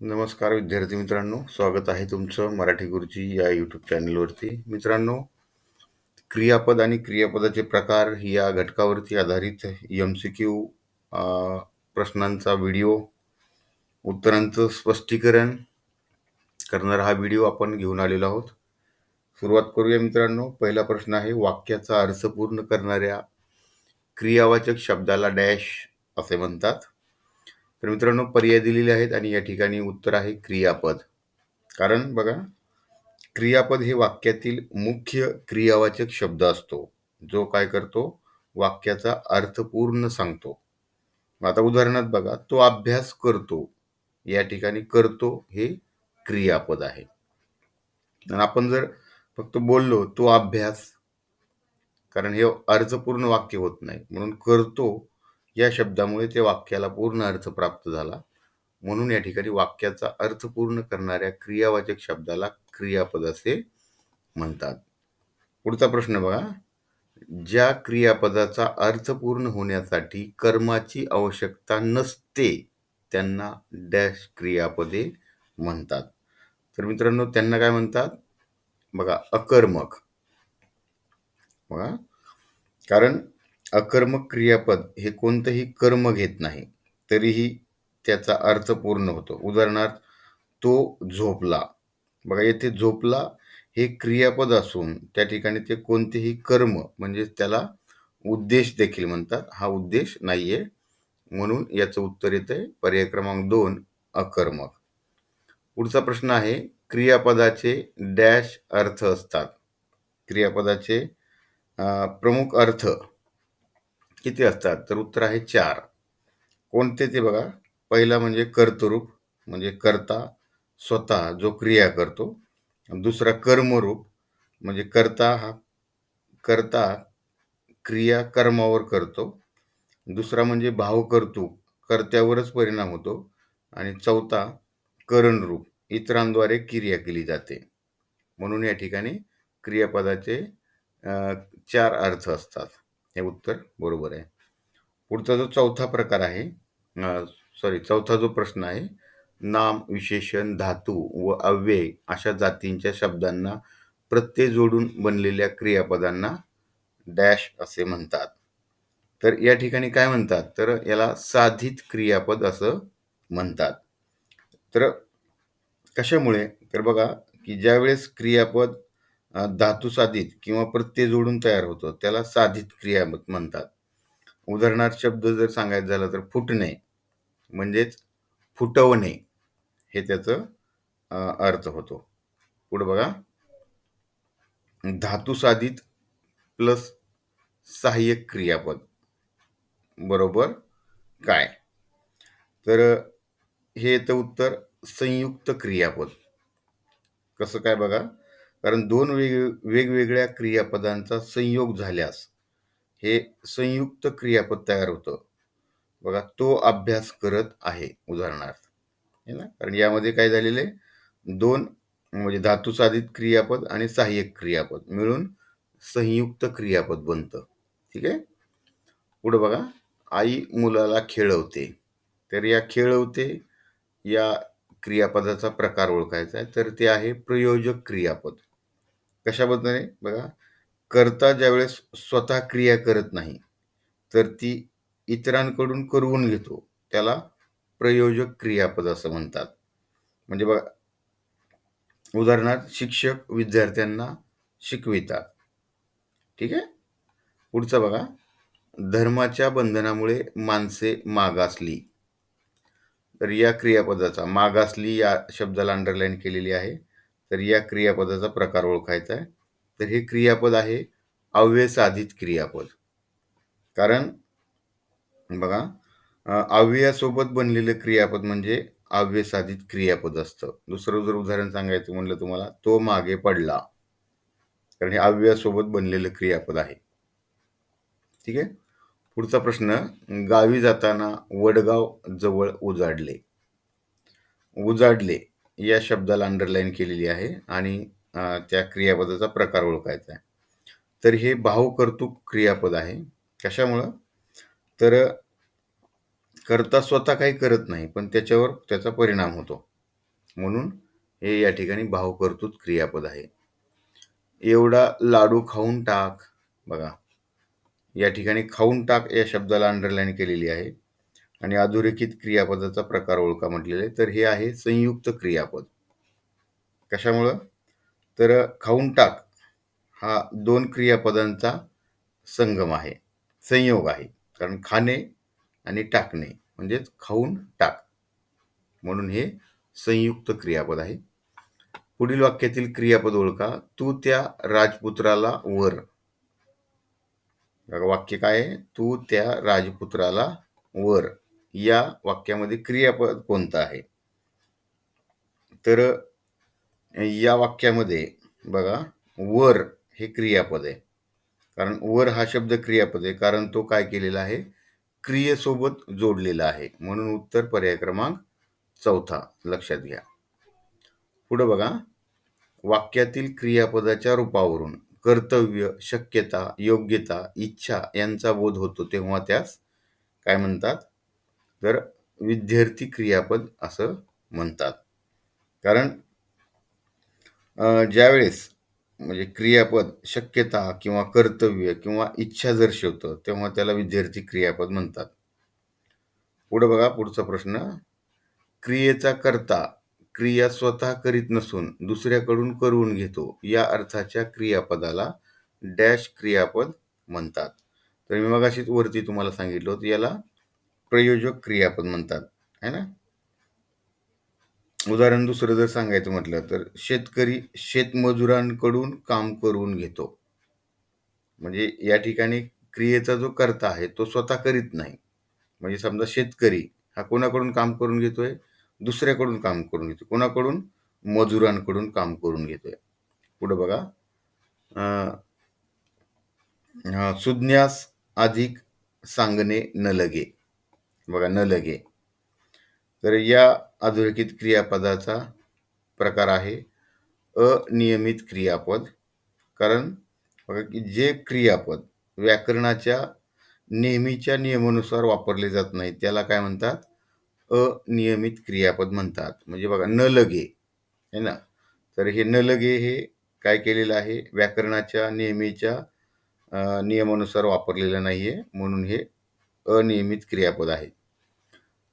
नमस्कार विद्यार्थी मित्रांनो स्वागत आहे तुमचं मराठी गुरुजी या यूट्यूब चॅनलवरती मित्रांनो क्रियापद आणि क्रियापदाचे प्रकार या घटकावरती आधारित एम सी क्यू प्रश्नांचा व्हिडिओ उत्तरांचं स्पष्टीकरण करणारा हा व्हिडिओ आपण घेऊन आलेलो आहोत. सुरुवात करूया मित्रांनो. पहिला प्रश्न आहे वाक्याचा अर्थ पूर्ण करणाऱ्या क्रियावाचक शब्दाला डॅश असे म्हणतात. तर मित्रांनो पर्याय दिलेले आहेत आणि या ठिकाणी उत्तर आहे क्रियापद. कारण बघा क्रियापद हे वाक्यातील मुख्य क्रियावाचक शब्द असतो. जो काय करतो? वाक्याचा अर्थ पूर्ण सांगतो. आता उदाहरणार्थ बघा तो अभ्यास करतो. या ठिकाणी करतो हे क्रियापद आहे. आणि आपण जर फक्त बोललो तो अभ्यास कारण हे अर्थपूर्ण वाक्य होत नाही. म्हणून करतो या शब्दामुळे त्या वाक्याला पूर्ण अर्थ प्राप्त झाला. म्हणून या ठिकाणी वाक्याचा अर्थ पूर्ण करणाऱ्या क्रियावाचक शब्दाला क्रियापद असे म्हणतात. पुढचा प्रश्न बघा. ज्या क्रियापदाचा अर्थ पूर्ण होण्यासाठी कर्माची आवश्यकता नसते त्यांना डॅश क्रियापदे म्हणतात. तर मित्रांनो त्यांना काय म्हणतात? बघा अकर्मक. बघा. कारण अकर्मक क्रियापद हे कोणतंही कर्म घेत नाही तरीही त्याचा अर्थ पूर्ण होतो. उदाहरणार्थ तो झोपला. बघा येथे झोपला हे क्रियापद असून त्या ठिकाणी ते कोणतेही कर्म म्हणजे त्याला उद्देश देखील म्हणतात. हा उद्देश नाहीये. म्हणून याचं उत्तर येते पर्याय क्रमांक दोन अकर्मक पुढचा प्रश्न आहे क्रियापदाचे डॅश अर्थ असतात. क्रियापदाचे प्रमुख अर्थ किती असतात? तर उत्तर आहे चार. कोणते ते बघा? पहिला म्हणजे कर्तरूप म्हणजे कर्ता स्वतः जो क्रिया करतो. दुसरा कर्मरूप म्हणजे कर्ता हा कर्ता क्रिया कर्मावर करतो. दुसरा म्हणजे भाव करतो कर्त्यावरच परिणाम होतो. आणि चौथा करणरूप इतरांद्वारे क्रिया केली जाते. म्हणून या ठिकाणी क्रियापदाचे चार अर्थ असतात. हे उत्तर बरोबर आहे. पुढचा जो चौथा प्रकार आहे सॉरी चौथा जो प्रश्न आहे नाम विशेषण धातू व अव्यय अशा जातींच्या शब्दांना प्रत्यय जोडून बनलेल्या क्रियापदांना डॅश असे म्हणतात. तर या ठिकाणी काय म्हणतात? तर याला साधित क्रियापद असं म्हणतात. तर कशामुळे? तर बघा की ज्यावेळेस क्रियापद धातू साधित किंवा प्रत्यय जोडून तयार होतो त्याला साधित क्रिया म्हणतात. उदाहरणार्थ शब्द जर सांगायचं झालं तर फुटणे म्हणजेच फुटवणे हे त्याचं अर्थ होतो. पुढे बघा. धातू साधित प्लस सहाय्यक क्रियापद. बरोबर? काय? तर हे येतं उत्तर संयुक्त क्रियापद. कसं काय बघा? कारण दोन वेग वेगवेगळ्या क्रियापदांचा संयोग झाल्यास हे संयुक्त क्रियापद तयार होतं. बघा तो अभ्यास करत आहे उदाहरणार्थ. हे ना? कारण यामध्ये काय झालेलं आहे? दोन म्हणजे धातुसाधित क्रियापद आणि सहाय्यक क्रियापद मिळून संयुक्त क्रियापद बनतं. ठीक आहे? पुढं बघा आई मुलाला खेळवते. तर या खेळवते या क्रियापदाचा प्रकार ओळखायचा आहे. तर ते आहे प्रयोजक क्रियापद. कशाबद्दल बघा करता ज्यावेळेस स्वतः क्रिया करत नाही तर ती इतरांकडून करवून घेतो. त्याला प्रयोजक क्रियापद असं म्हणतात. म्हणजे बघा उदाहरणार्थ शिक्षक विद्यार्थ्यांना शिकवितात. ठीक आहे? पुढचं बघा धर्माच्या बंधनामुळे माणसे मागासली. तर या क्रियापदाचा मागासली या शब्दाला अंडरलाईन केलेली आहे. तर या क्रियापदाचा प्रकार ओळखायचा आहे. तर हे क्रियापद आहे अव्ययसाधित क्रियापद. कारण बघा अव्ययासोबत बनलेलं क्रियापद म्हणजे अव्यसाधित क्रियापद असतं. दुसरं जर उदाहरण सांगायचं म्हणलं तुम्हाला तो मागे पडला. कारण हे अव्ययासोबत बनलेलं क्रियापद आहे. ठीक आहे? पुढचा प्रश्न गावी जाताना वडगाव जवळ उजाडले. उजाडले. या शब्दाला अंडरलाईन केलेली आहे आणि त्या क्रियापदाचा प्रकार ओळखायचा आहे. तर हे भावकर्तुक क्रियापद आहे. कशामुळं? तर करता स्वतः काही करत नाही पण त्याच्यावर त्याचा परिणाम होतो. म्हणून हे या ठिकाणी भावकर्तृक क्रियापद आहे. एवढा लाडू खाऊन टाक. बघा. या ठिकाणी खाऊन टाक या शब्दाला अंडरलाईन केलेली आहे. आणि अधोरेखित क्रियापदाचा प्रकार ओळखा म्हटलेले. तर हे आहे संयुक्त क्रियापद. कशामुळं? तर खाऊन टाक हा दोन क्रियापदांचा संगम आहे. संयोग आहे. कारण खाणे आणि टाकणे म्हणजेच खाऊन टाक म्हणून हे संयुक्त क्रियापद आहे. पुढील वाक्यातील क्रियापद ओळखा. तू त्या राजपुत्राला वर. वाक्य काय आहे? तू त्या राजपुत्राला वर. या वाक्यामध्ये क्रियापद कोणतं आहे? तर या वाक्यामध्ये बघा वर हे क्रियापद आहे. कारण वर हा शब्द क्रियापद आहे. कारण तो काय केलेला आहे? क्रियेसोबत जोडलेला आहे. म्हणून उत्तर पर्याय क्रमांक चौथा. लक्षात घ्या. पुढं बघा. वाक्यातील क्रियापदाच्या रूपावरून कर्तव्य शक्यता योग्यता इच्छा यांचा बोध होतो तेव्हा त्यास काय म्हणतात? तर विद्यार्थी क्रियापद असं म्हणतात. कारण ज्यावेळेस म्हणजे क्रियापद शक्यता किंवा कर्तव्य किंवा इच्छा दर्शवतं तेव्हा त्याला विद्यार्थी क्रियापद म्हणतात. पुढे बघा पुढचा प्रश्न. क्रियेचा करता क्रिया स्वतः करीत नसून दुसऱ्याकडून करून घेतो या अर्थाच्या क्रियापदाला डॅश क्रियापद म्हणतात. तर मी मगाशीच वरती तुम्हाला सांगितलं होतं याला प्रयोजक क्रियापद म्हणतात है ना? उदाहरण दुसरं जर सांगायचं म्हटलं तर शेतकरी शेतमजुरांकडून काम करून घेतो. म्हणजे या ठिकाणी क्रियेचा जो कर्ता आहे तो स्वतः करीत नाही. म्हणजे समजा शेतकरी हा कोणाकडून काम करून घेतोय? दुसऱ्याकडून काम करून घेतोय. कोणाकडून? मजुरांकडून काम करून घेतोय. पुढे बघा. सुज्ञास अधिक सांगणे न लगे. बघा न लगे. तर या अधोरेखित क्रियापदाचा प्रकार आहे अनियमित क्रियापद. कारण बघा की जे क्रियापद व्याकरणाच्या नेहमीच्या नियमानुसार वापरले जात नाही त्याला काय म्हणतात? अनियमित क्रियापद म्हणतात. म्हणजे बघा न लगे. है ना? तर हे न लगे हे काय केलेलं आहे? व्याकरणाच्या नेहमीच्या नियमानुसार वापरलेलं नाही आहे म्हणून हे अनियमित क्रियापद आहे.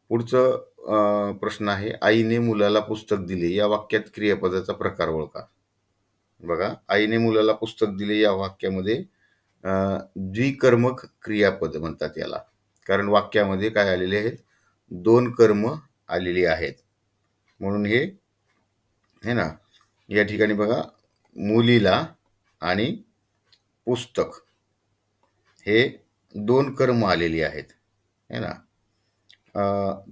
पुढचं प्रश्न आहे आईने मुलाला पुस्तक दिले या वाक्यात क्रियापदाचा प्रकार ओळखा. बघा आईने मुलाला पुस्तक दिले या वाक्यामध्ये द्विकर्मक क्रियापद म्हणतात याला. कारण वाक्यामध्ये काय आलेले आहेत? दोन कर्म आलेली आहेत. म्हणून हे है ना या ठिकाणी बघा मुलीला आणि पुस्तक. हे दोन कर्म आलेली आहेत. है ना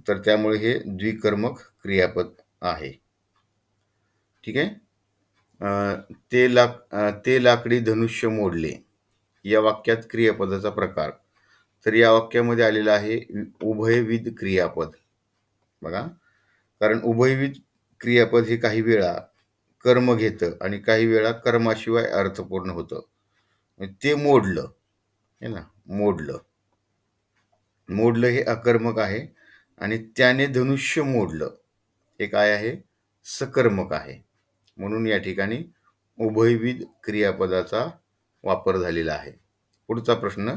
तर त्यामुळे हे द्विकर्मक क्रियापद आहे. ठीक आहे? ते लाक ते लाकडी धनुष्य मोडले. या वाक्यात क्रियापदाचा प्रकार. तर या वाक्यामध्ये आलेलं आहे उभयविध क्रियापद. बघा. कारण उभयविध क्रियापद हे काही वेळा कर्म घेतं आणि काही वेळा कर्माशिवाय अर्थपूर्ण होतं. ते मोडलं. है ना? मोडलं. मोडलं हे अकर्मक आहे आणि त्याने धनुष्य मोडलं. हे काय आहे? सकर्मक आहे. म्हणून या ठिकाणी उभयविध क्रियापदाचा वापर झालेला आहे. पुढचा प्रश्न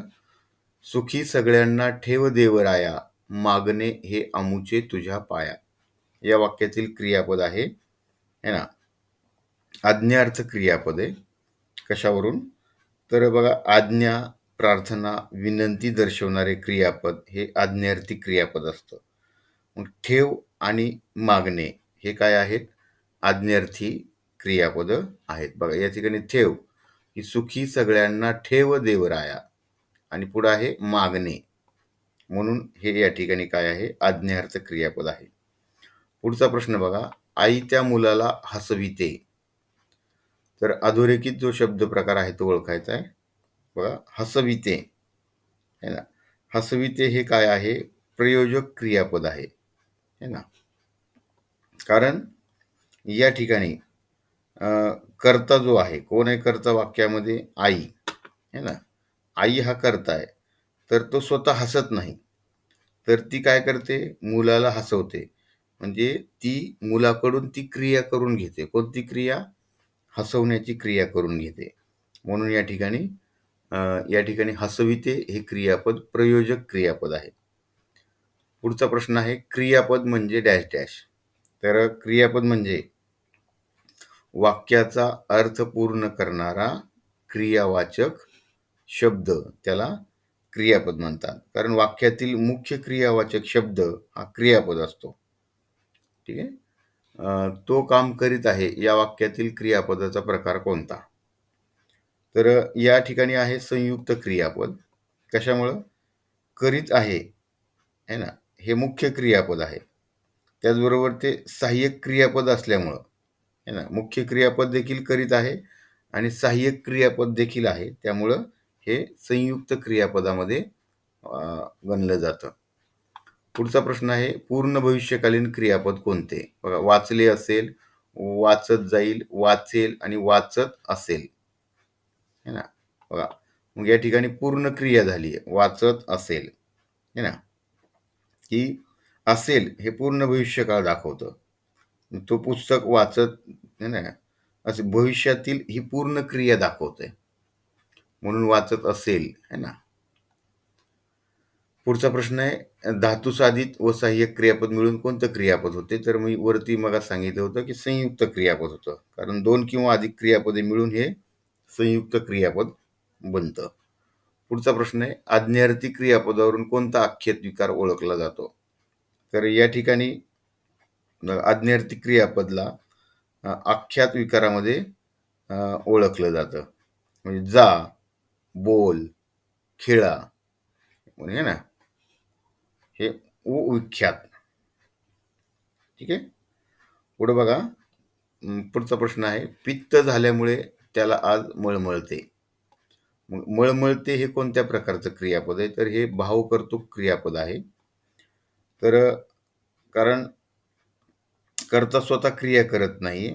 सुखी सगळ्यांना ठेव देवराया मागणे हे अमुचे तुझ्या पाया. या वाक्यातील क्रियापद आहे है ना? आज्ञार्थ क्रियापद आहे. कशावरून? तर बघा आज्ञा प्रार्थना विनंती दर्शवणारे क्रियापद हे आज्ञार्थी क्रियापद असतं. मग ठेव आणि मागणे हे काय आहेत? आज्ञार्थी क्रियापद आहेत. बघा या ठिकाणी ठेव ही सुखी सगळ्यांना ठेव देवराया आणि पुढं आहे मागणे. म्हणून हे या ठिकाणी काय आहे? आज्ञार्थ क्रियापद आहे. पुढचा प्रश्न बघा आई त्या मुलाला हसविते. तर अधोरेखित जो शब्द प्रकार आहे तो ओळखायचा आहे. बघा हसविते. है ना? हसविते हे काय आहे? प्रयोजक क्रियापद आहे. है ना? कारण या ठिकाणी कर्ता जो आहे कोण आहे कर्ता वाक्यामध्ये? आई. है ना? आई हा करताय तर तो स्वतः हसत नाही. तर ती काय करते? मुलाला हसवते. म्हणजे ती मुलाकडून ती क्रिया करून घेते. कोणती क्रिया? हसवण्याची क्रिया करून घेते. म्हणून या ठिकाणी या ठिकाणी हसविते हे क्रियापद प्रयोजक क्रियापद आहे. पुढचा प्रश्न आहे क्रियापद म्हणजे डॅश डॅश. तर क्रियापद म्हणजे वाक्याचा अर्थ पूर्ण करणारा क्रियावाचक शब्द त्याला क्रियापद म्हणतात. कारण वाक्यातील मुख्य क्रियावाचक शब्द हा क्रियापद असतो. ठीक आहे? तो काम करीत आहे या वाक्यातील क्रियापदाचा प्रकार कोणता? तर या ठिकाणी आहे संयुक्त क्रियापद. कशामुळं? करीत आहे. है ना? हे मुख्य क्रियापद आहे. त्याचबरोबर ते सहाय्यक क्रियापद असल्यामुळं. है ना? मुख्य क्रियापद देखील करीत आहे आणि सहाय्यक क्रियापद देखील आहे. त्यामुळं हे संयुक्त क्रियापदामध्ये गणलं जातं. पुढचा प्रश्न आहे पूर्ण भविष्यकालीन क्रियापद कोणते? बघा वाचले असेल वाचत जाईल वाचेल आणि वाचत असेल. है ना? बघा मग या ठिकाणी पूर्ण क्रिया झाली आहे. वाचत असेल है ना? की असेल हे पूर्ण भविष्यकाळ दाखवतं. तो पुस्तक वाचत है ना? असे भविष्यातील ही पूर्ण क्रिया दाखवते म्हणून वाचत असेल है ना? पुढचा प्रश्न आहे धातू साधित व सहाय्यक क्रियापद मिळून कोणतं क्रियापद होते? तर मी वरती मग सांगितलं होतं की संयुक्त क्रियापद होतं. कारण दोन किंवा अधिक क्रियापदे मिळून हे संयुक्त क्रियापद बनतं. पुढचा प्रश्न आहे आज्ञार्थी क्रियापदावरून कोणता आख्यात विकार ओळखला जातो? तर या ठिकाणी आज्ञार्थी क्रियापदला आख्यात विकारामध्ये ओळखलं जातं. म्हणजे जा बोल खेळा म्हणजे ना हे विख्यात. ठीक आहे? पुढे बघा पुढचा प्रश्न आहे पित्त झाल्यामुळे त्याला आज मळमळते. मग मळमळते हे कोणत्या प्रकारचं क्रियापद आहे? तर हे भावकर्तुक क्रियापद आहे. तर कारण करता स्वतः क्रिया करत नाही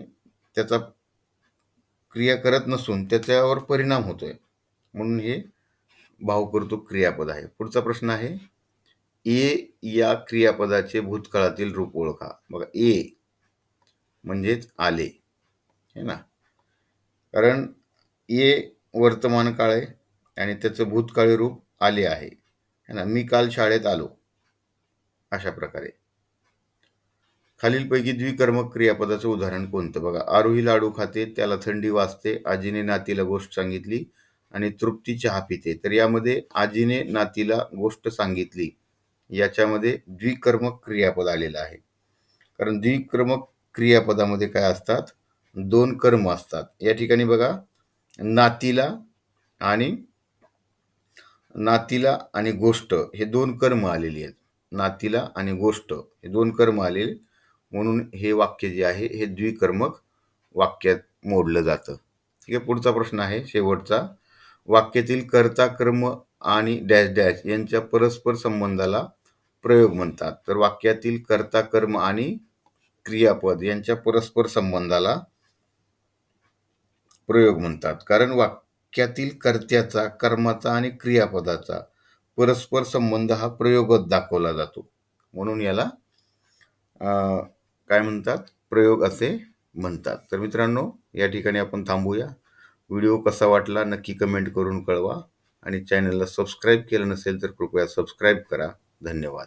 त्याचा क्रिया करत नसून त्याच्यावर परिणाम होतोय. म्हणून हे भावकर्तुक क्रियापद आहे. पुढचा प्रश्न आहे ए या क्रियापदाचे भूतकाळातील रूप ओळखा. बघा ए म्हणजेच आले. है ना? कारण ये वर्तमान काळ आहे आणि त्याचं भूतकाळी रूप आले आहे. है ना? मी काल शाळेत आलो. अशा प्रकारे. खालीलपैकी द्विकर्मक क्रियापदाचं उदाहरण कोणतं? बघा आरोही लाडू खाते त्याला थंडी वाजते आजीने नातीला गोष्ट सांगितली आणि तृप्ती चहा पिते. तर यामध्ये आजीने नातीला गोष्ट सांगितली. याच्यामध्ये द्विकर्मक क्रियापद आलेलं आहे. कारण द्विकर्मक क्रियापदामध्ये काय असतात? दोन कर्म असतात. या ठिकाणी बघा नातीला आणि नातीला आणि गोष्ट हे दोन कर्म आलेली आहेत. नातीला आणि गोष्ट हे दोन कर्म आलेले. म्हणून हे वाक्य जे आहे हे द्विकर्मक वाक्यात मोडलं जातं. ठीक आहे पुढचा प्रश्न आहे शेवटचा. वाक्यातील कर्ता कर्म आणि डॅश डॅश यांच्या परस्पर संबंधाला प्रयोग म्हणतात. तर वाक्यातील कर्ता कर्म आणि क्रियापद यांच्या परस्पर संबंधाला प्रयोग म्हणतात. कारण वाक्यातील कर्त्याचा कर्माचा आणि क्रियापदाचा परस्पर संबंध हा प्रयोगच दाखवला जातो. म्हणून याला काय म्हणतात? प्रयोग असे म्हणतात. तर मित्रांनो या ठिकाणी आपण थांबूया. व्हिडिओ कसा वाटला नक्की कमेंट करून कळवा. आणि चॅनलला सबस्क्राईब केलं नसेल तर कृपया सबस्क्राईब करा. धन्यवाद.